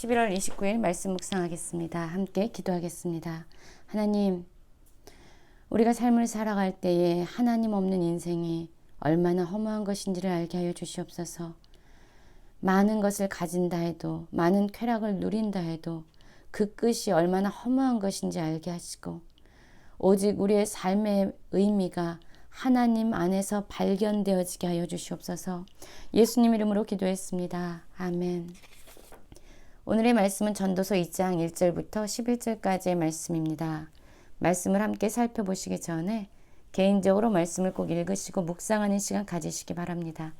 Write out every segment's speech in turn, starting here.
11월 29일 말씀 묵상하겠습니다. 함께 기도하겠습니다. 하나님, 우리가 삶을 살아갈 때에 하나님 없는 인생이 얼마나 허무한 것인지를 알게 하여 주시옵소서. 많은 것을 가진다 해도, 많은 쾌락을 누린다 해도 그 끝이 얼마나 허무한 것인지 알게 하시고, 오직 우리의 삶의 의미가 하나님 안에서 발견되어지게 하여 주시옵소서. 예수님 이름으로 기도했습니다. 아멘. 오늘의 말씀은 전도서 2장 1절부터 11절까지의 말씀입니다. 말씀을 함께 살펴보시기 전에 개인적으로 말씀을 꼭 읽으시고 묵상하는 시간 가지시기 바랍니다.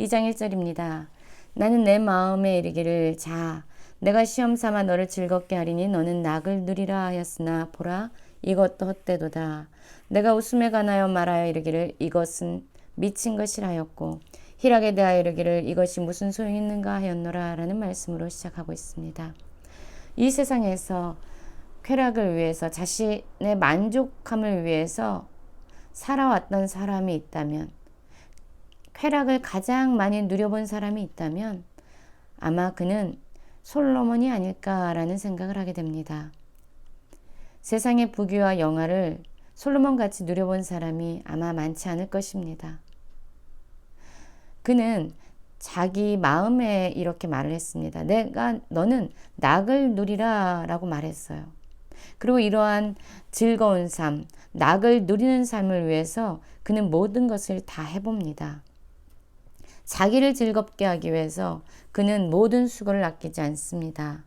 2장 1절입니다. 나는 내 마음에 이르기를 자 내가 시험 삼아 너를 즐겁게 하리니 너는 낙을 누리라 하였으나 보라 이것도 헛되도다. 내가 웃음에 관하여 말하여 이르기를 이것은 미친 것이라 하였고 희락에 대하여 이르기를 이것이 무슨 소용이 있는가 하였노라 라는 말씀으로 시작하고 있습니다. 이 세상에서 쾌락을 위해서 자신의 만족함을 위해서 살아왔던 사람이 있다면 쾌락을 가장 많이 누려본 사람이 있다면 아마 그는 솔로몬이 아닐까라는 생각을 하게 됩니다. 세상의 부귀와 영화를 솔로몬 같이 누려본 사람이 아마 많지 않을 것입니다. 그는 자기 마음에 이렇게 말을 했습니다. 내가 너는 낙을 누리라라고 말했어요. 그리고 이러한 즐거운 삶, 낙을 누리는 삶을 위해서 그는 모든 것을 다 해봅니다. 자기를 즐겁게 하기 위해서 그는 모든 수고를 아끼지 않습니다.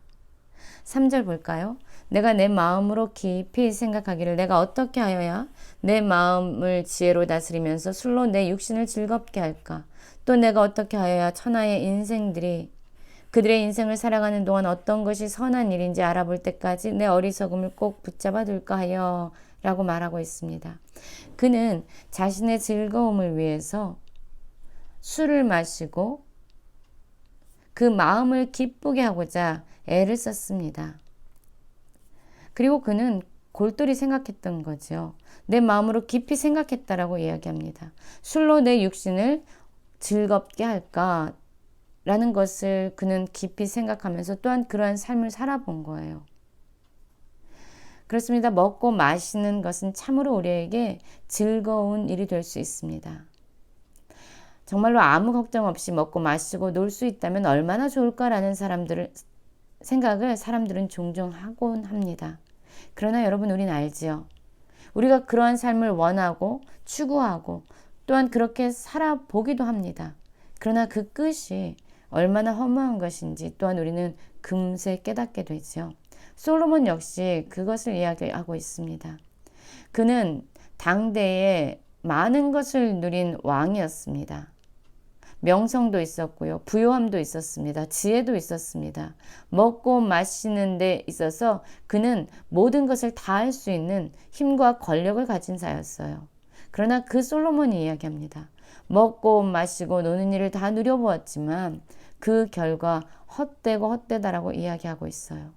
3절 볼까요? 내가 내 마음으로 깊이 생각하기를 내가 어떻게 하여야 내 마음을 지혜로 다스리면서 술로 내 육신을 즐겁게 할까? 또 내가 어떻게 하여야 천하의 인생들이 그들의 인생을 살아가는 동안 어떤 것이 선한 일인지 알아볼 때까지 내 어리석음을 꼭 붙잡아 둘까 하여 라고 말하고 있습니다. 그는 자신의 즐거움을 위해서 술을 마시고 그 마음을 기쁘게 하고자 애를 썼습니다. 그리고 그는 골똘히 생각했던 거죠. 내 마음으로 깊이 생각했다라고 이야기합니다. 술로 내 육신을 즐겁게 할까? 라는 것을 그는 깊이 생각하면서 또한 그러한 삶을 살아본 거예요. 그렇습니다. 먹고 마시는 것은 참으로 우리에게 즐거운 일이 될 수 있습니다. 정말로 아무 걱정 없이 먹고 마시고 놀 수 있다면 얼마나 좋을까라는 사람들을 생각을 사람들은 종종 하곤 합니다. 그러나 여러분 우리는 알지요. 우리가 그러한 삶을 원하고 추구하고 또한 그렇게 살아보기도 합니다. 그러나 그 끝이 얼마나 허무한 것인지 또한 우리는 금세 깨닫게 되죠. 솔로몬 역시 그것을 이야기하고 있습니다. 그는 당대에 많은 것을 누린 왕이었습니다. 명성도 있었고요. 부요함도 있었습니다. 지혜도 있었습니다. 먹고 마시는 데 있어서 그는 모든 것을 다 할 수 있는 힘과 권력을 가진 자였어요. 그러나 그 솔로몬이 이야기합니다. 먹고 마시고 노는 일을 다 누려보았지만 그 결과 헛되고 헛되다라고 이야기하고 있어요.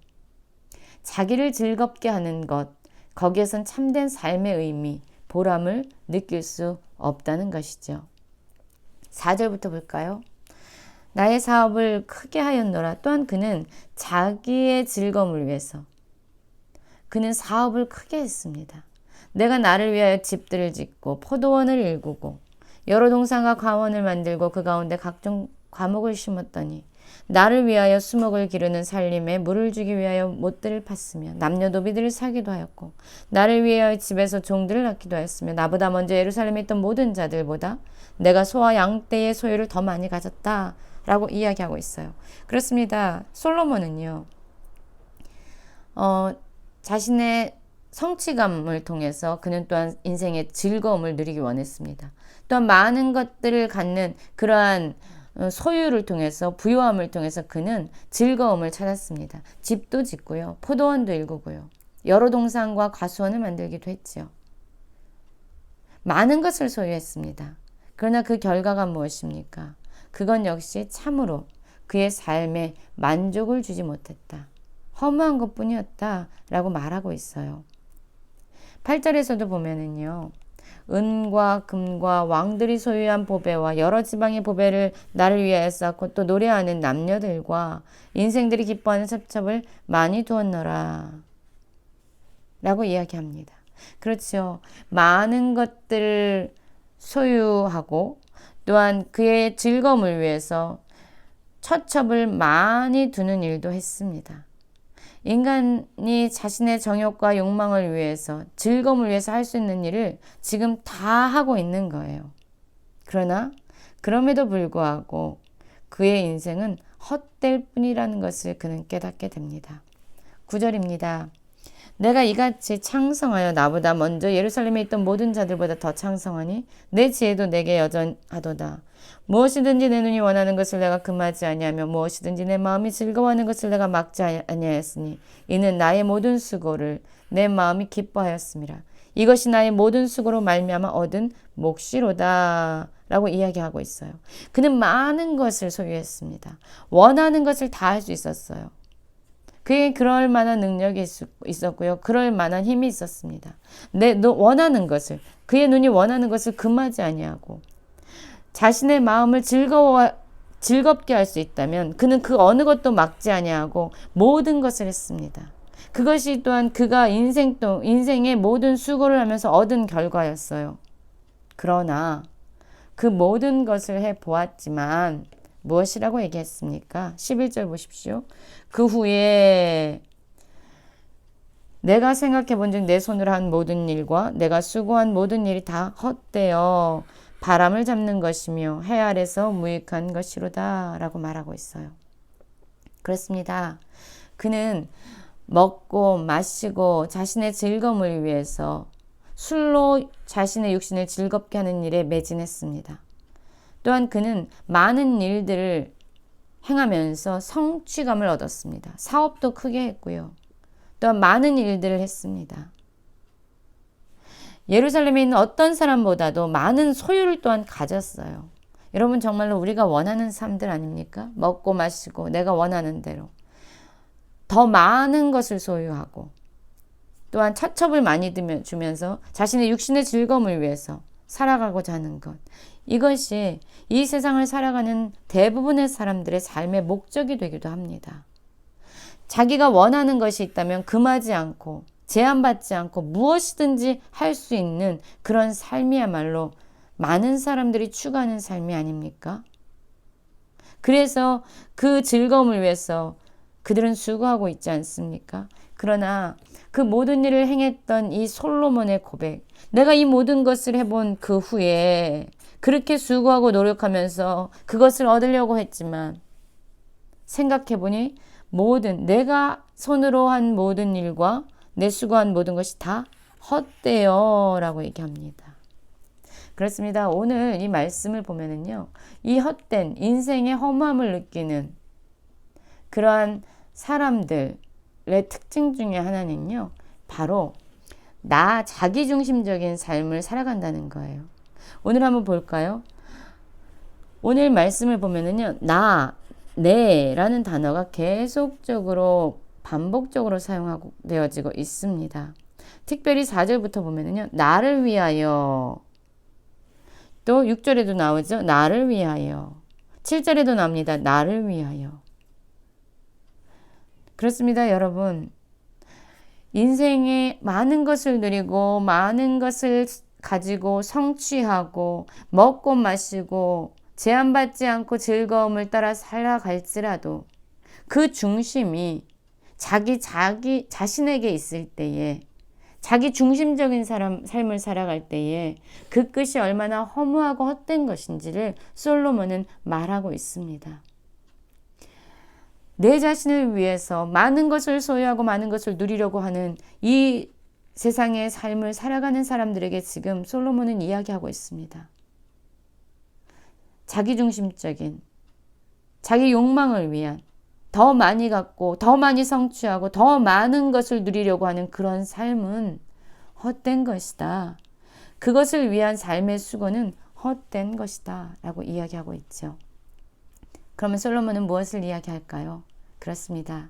자기를 즐겁게 하는 것, 거기에선 참된 삶의 의미, 보람을 느낄 수 없다는 것이죠. 4절부터 볼까요? 나의 사업을 크게 하였노라. 또한 그는 자기의 즐거움을 위해서 그는 사업을 크게 했습니다. 내가 나를 위하여 집들을 짓고 포도원을 일구고 여러 동산과 과원을 만들고 그 가운데 각종 과목을 심었더니 나를 위하여 수목을 기르는 살림에 물을 주기 위하여 못들을 팠으며 남녀 노비들을 사기도 하였고 나를 위하여 집에서 종들을 낳기도 하였으며 나보다 먼저 예루살렘에 있던 모든 자들보다 내가 소와 양떼의 소유를 더 많이 가졌다 라고 이야기하고 있어요. 그렇습니다. 솔로몬은요. 어, 자신의 성취감을 통해서 그는 또한 인생의 즐거움을 누리기 원했습니다. 또한 많은 것들을 갖는 그러한 어, 소유를 통해서 부유함을 통해서 그는 즐거움을 찾았습니다. 집도 짓고요. 포도원도 일구고요. 여러 동산과 과수원을 만들기도 했지요. 많은 것을 소유했습니다. 그러나 그 결과가 무엇입니까? 그건 역시 참으로 그의 삶에 만족을 주지 못했다. 허무한 것 뿐이었다. 라고 말하고 있어요. 8절에서도 보면은요. 은과 금과 왕들이 소유한 보배와 여러 지방의 보배를 나를 위하여 쌓고 또 노래하는 남녀들과 인생들이 기뻐하는 첩첩을 많이 두었노라. 라고 이야기합니다. 그렇죠. 많은 것들을 소유하고 또한 그의 즐거움을 위해서 처첩을 많이 두는 일도 했습니다. 인간이 자신의 정욕과 욕망을 위해서 즐거움을 위해서 할 수 있는 일을 지금 다 하고 있는 거예요. 그러나 그럼에도 불구하고 그의 인생은 헛될 뿐이라는 것을 그는 깨닫게 됩니다. 9절입니다. 내가 이같이 창성하여 나보다 먼저 예루살렘에 있던 모든 자들보다 더 창성하니 내 지혜도 내게 여전하도다. 무엇이든지 내 눈이 원하는 것을 내가 금하지 아니하며 무엇이든지 내 마음이 즐거워하는 것을 내가 막지 아니하였으니 이는 나의 모든 수고를 내 마음이 기뻐하였습니다. 이것이 나의 모든 수고로 말미암아 얻은 몫이로다. 라고 이야기하고 있어요. 그는 많은 것을 소유했습니다. 원하는 것을 다 할 수 있었어요. 그에 그럴 만한 능력이 있었고요. 그럴 만한 힘이 있었습니다. 내 원하는 것을 그의 눈이 원하는 것을 금하지 아니하고 자신의 마음을 즐거워 즐겁게 할 수 있다면 그는 그 어느 것도 막지 아니하고 모든 것을 했습니다. 그것이 또한 그가 인생 또 인생의 모든 수고를 하면서 얻은 결과였어요. 그러나 그 모든 것을 해 보았지만 무엇이라고 얘기했습니까? 11절 보십시오. 그 후에 내가 생각해 본즉 내 손으로 한 모든 일과 내가 수고한 모든 일이 다 헛되어 바람을 잡는 것이며 해 아래서 무익한 것이로다 라고 말하고 있어요. 그렇습니다. 그는 먹고 마시고 자신의 즐거움을 위해서 술로 자신의 육신을 즐겁게 하는 일에 매진했습니다. 또한 그는 많은 일들을 행하면서 성취감을 얻었습니다. 사업도 크게 했고요. 또한 많은 일들을 했습니다. 예루살렘에 있는 어떤 사람보다도 많은 소유를 또한 가졌어요. 여러분 정말로 우리가 원하는 삶들 아닙니까? 먹고 마시고 내가 원하는 대로 더 많은 것을 소유하고 또한 차첩을 많이 주면서 자신의 육신의 즐거움을 위해서 살아가고자 하는 것. 이것이 이 세상을 살아가는 대부분의 사람들의 삶의 목적이 되기도 합니다. 자기가 원하는 것이 있다면 금하지 않고 제한받지 않고 무엇이든지 할 수 있는 그런 삶이야말로 많은 사람들이 추구하는 삶이 아닙니까? 그래서 그 즐거움을 위해서 그들은 수고하고 있지 않습니까? 그러나 그 모든 일을 행했던 이 솔로몬의 고백, 내가 이 모든 것을 해본 그 후에 그렇게 수고하고 노력하면서 그것을 얻으려고 했지만 생각해보니 모든 내가 손으로 한 모든 일과 내 수고한 모든 것이 다 헛되어 라고 얘기합니다. 그렇습니다. 오늘 이 말씀을 보면은요, 이 헛된 인생의 허무함을 느끼는 그러한 사람들의 특징 중에 하나는요, 바로 나 자기중심적인 삶을 살아간다는 거예요. 오늘 한번 볼까요? 오늘 말씀을 보면은요, 나, 내라는 단어가 계속적으로 반복적으로 사용하고 되어지고 있습니다. 특별히 4절부터 보면은요, 나를 위하여. 또 6절에도 나오죠. 나를 위하여. 7절에도 나옵니다. 나를 위하여. 그렇습니다, 여러분. 인생에 많은 것을 누리고 많은 것을 가지고 성취하고 먹고 마시고 제한받지 않고 즐거움을 따라 살아갈지라도 그 중심이 자기 자기 자신에게 있을 때에 자기 중심적인 사람 삶을 살아갈 때에 그 끝이 얼마나 허무하고 헛된 것인지를 솔로몬은 말하고 있습니다. 내 자신을 위해서 많은 것을 소유하고 많은 것을 누리려고 하는 이 세상의 삶을 살아가는 사람들에게 지금 솔로몬은 이야기하고 있습니다. 자기중심적인 자기 욕망을 위한 더 많이 갖고 더 많이 성취하고 더 많은 것을 누리려고 하는 그런 삶은 헛된 것이다. 그것을 위한 삶의 수고는 헛된 것이다. 라고 이야기하고 있죠. 그러면 솔로몬은 무엇을 이야기할까요? 그렇습니다.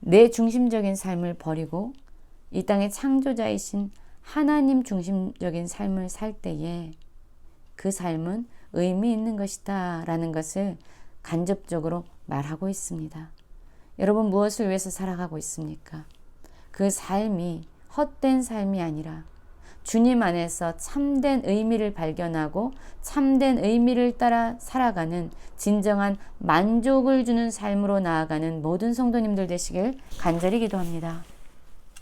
내 중심적인 삶을 버리고 이 땅의 창조자이신 하나님 중심적인 삶을 살 때에 그 삶은 의미 있는 것이다 라는 것을 간접적으로 말하고 있습니다. 여러분 무엇을 위해서 살아가고 있습니까? 그 삶이 헛된 삶이 아니라 주님 안에서 참된 의미를 발견하고 참된 의미를 따라 살아가는 진정한 만족을 주는 삶으로 나아가는 모든 성도님들 되시길 간절히 기도합니다.